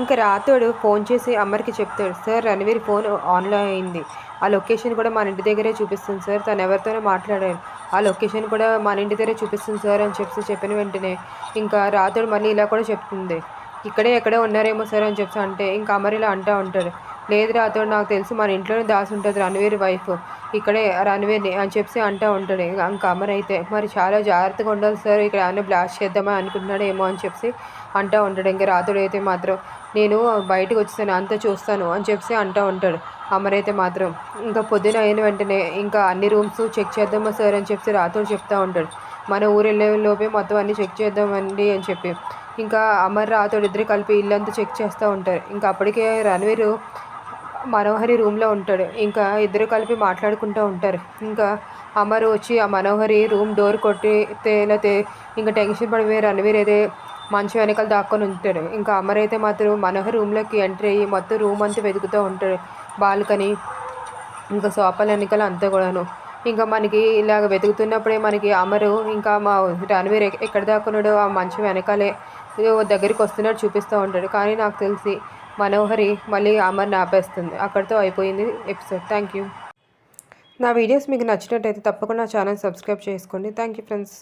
ఇంకా రాతోడు ఫోన్ చేసి అమ్మర్కి చెప్తాడు సార్ రణవీర్ ఫోన్ ఆన్లో అయింది. ఆ లొకేషన్ కూడా మన ఇంటి దగ్గరే చూపిస్తుంది సార్. తను ఎవరితోనో మాట్లాడారు ఆ లొకేషన్ కూడా మన ఇంటి దగ్గరే చూపిస్తుంది సార్ అని చెప్పి చెప్పిన వెంటనే ఇంకా రాతోడు మళ్ళీ ఇలా కూడా చెప్తుంది. ఇక్కడే ఎక్కడే ఉన్నారేమో సార్ అని చెప్పి అంటే ఇంకా అమర్ ఇలా అంటూ ఉంటాడు. లేదు రాతోడు నాకు తెలుసు మన ఇంట్లోనే దాసి ఉంటుంది రణవీర్ వైఫ్. ఇక్కడే రన్వేని అని చెప్పి అంటూ ఉంటాడు. ఇంకా ఇంకా అమర్ అయితే మరి చాలా జాగ్రత్తగా ఉండాలి సార్ ఇక్కడ ఏమైనా బ్లాస్ట్ చేద్దామా అనుకుంటున్నాడు ఏమో అని చెప్పి అంటూ ఉంటాడు. ఇంకా రాతుడు అయితే మాత్రం నేను బయటకు వచ్చేసాను అంతా చూస్తాను అని చెప్పి అంటూ ఉంటాడు. అమర్ అయితే మాత్రం ఇంకా పొద్దున అయిన వెంటనే ఇంకా అన్ని రూమ్స్ చెక్ చేద్దామా సార్ అని చెప్పి రాతోడు చెప్తూ ఉంటాడు. మన ఊరు వెళ్ళే లోపే మొత్తం అన్ని చెక్ చేద్దామండి అని చెప్పి. ఇంకా అమర్ రాతుడు ఇద్దరు కలిపి ఇల్లంతా చెక్ చేస్తూ ఉంటారు. ఇంకా అప్పటికే రణవీరు మనోహరి రూమ్లో ఉంటాడు. ఇంకా ఇద్దరు కలిపి మాట్లాడుకుంటూ ఉంటారు. ఇంకా అమరు వచ్చి ఆ మనోహరి రూమ్ డోర్ కొట్టి లేకపోతే ఇంకా టెన్షన్ పడిపోయి రణవీర్ అయితే మంచి వెనకాల దాక్కొని ఉంటాడు. ఇంకా అమర్ అయితే మాత్రం మనోహర్ రూమ్లోకి ఎంటర్ అయ్యి మొత్తం రూమ్ అంతా వెతుకుతూ ఉంటాడు. బాల్కనీ ఇంకా సోఫాల వెనకాల అంతా కూడాను. ఇంకా మనకి ఇలాగ వెతుకుతున్నప్పుడే మనకి అమరు ఇంకా మా రణవీర్ ఎక్కడ దాక్కున్నాడో ఆ మంచి వెనకాలే దగ్గరికి వస్తున్నాడు చూపిస్తూ ఉంటాడు. కానీ నాకు తెలిసి మనోహరి మళ్ళీ అమర్ని ఆపేస్తుంది. అక్కడితో అయిపోయింది ఎపిసోడ్. థ్యాంక్ యూ నా వీడియోస్ మీకు నచ్చినట్టయితే తప్పకుండా ఛానల్ సబ్స్క్రైబ్ చేసుకోండి. Thank you friends.